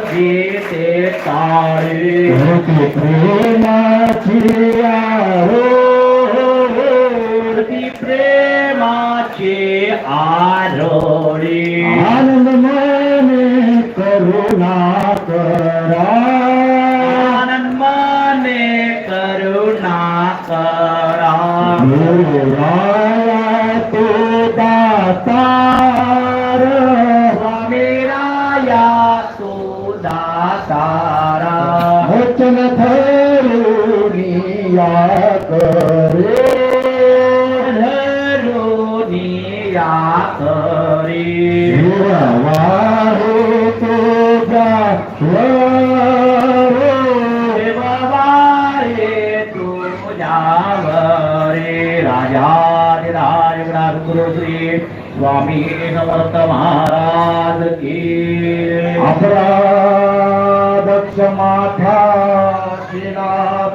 જીતે તારે પ્રેમાચી પ્રેમાચી આરોડી આનંદ મને કરુણા કરા. આનંદ મને કરુણા કરા. ગુરુરાયા તું દાતા. धरुनिया करे धरुनिया करी वाहे तुझा स्वर देववारे तुझ्यावरे राजाधिराज गुरु श्री स्वामी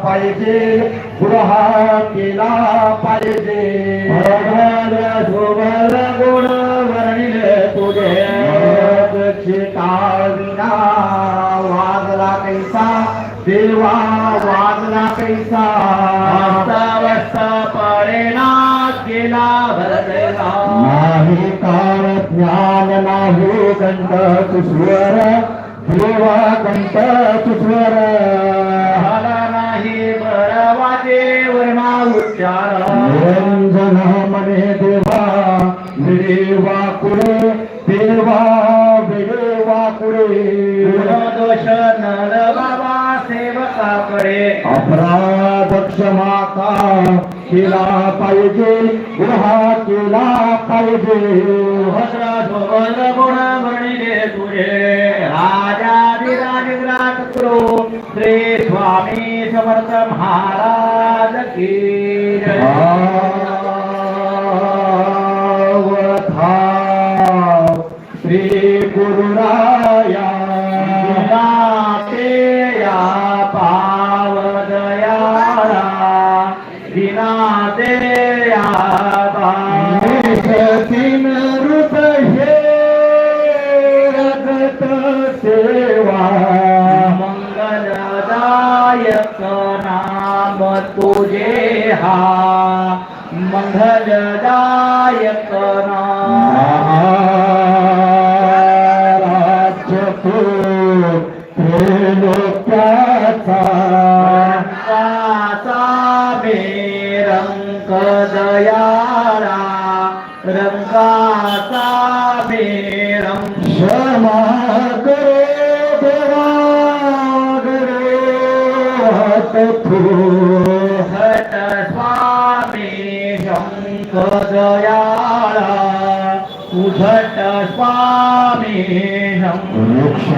पाहिजे. गुरहा केला पाहिजे. भगवान सुवर गुण वर्णिल तुझे विना वाजला कैसा देवा वाजला कैसा वस्ता पडेना गेला भरलेला नाही काळ ज्ञान नाही कंठ कुस्वर देवा कंठ कुस्वर निरंजन मने देवा विडेवा कुळे देवा विडेवा कुळे दोष नल बाबा सेवकाकडे अपराध क्षमाता केला पाहिजे गुन्हा केला पाहिजे. गुण तुझे. श्री स्वामी समर्थ महाराज की गुरुराया। विनाते या पावदयाळा विनाते या तीन रूप हे रगत सेवा। मंगलदायक नाम तुझे हा। मंगलदायक नाम रंगाचा रंग दयाळा रंगाचा रंग क्षमा करे देवा करे हात तू हट स्वामी शंक दयाळा उझट स्वामी शंक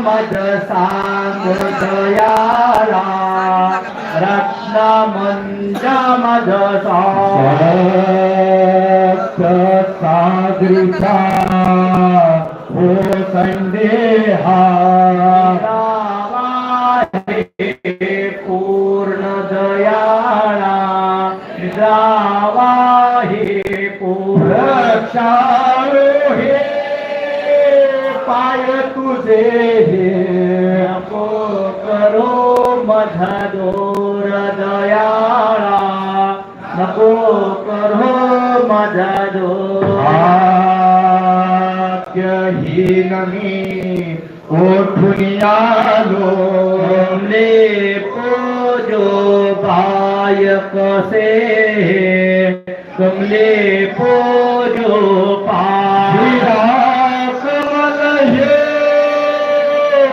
मद सांग दयाला रत्न मंच मद सांग हो संदेहा। से हे नको करो मधदोर दयाळा नको करो मधदोर भाग्यहीन मी कोठून आलो ले पूजो पाय कसे कमले पोजो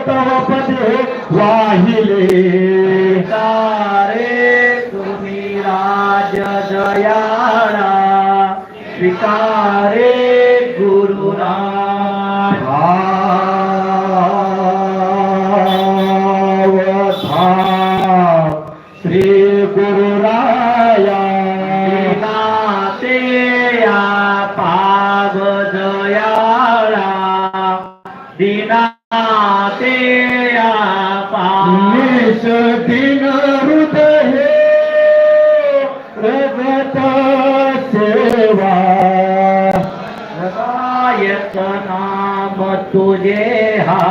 तव पदे हो, वाहिले. तारे तुम्ही राज दयाळा स्वीकारे गुरुराज तुझे हा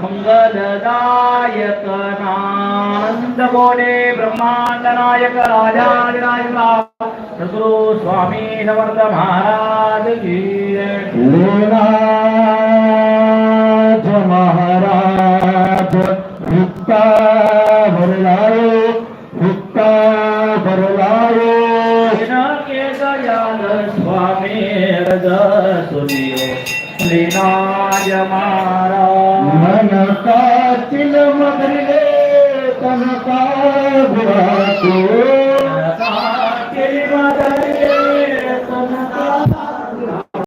मंगलदायक नानंद बोले ब्रह्मांड नायक राजाधिराज सद्गुरु स्वामी समर्थ महाराज की. लेणाज महाराज हुक्का भरलायो हुक्का भरलायो के दयाल स्वामी रज सुनियो श्रीनाज महाराज. मन कातील मधले तनका गुरातो केली माधवी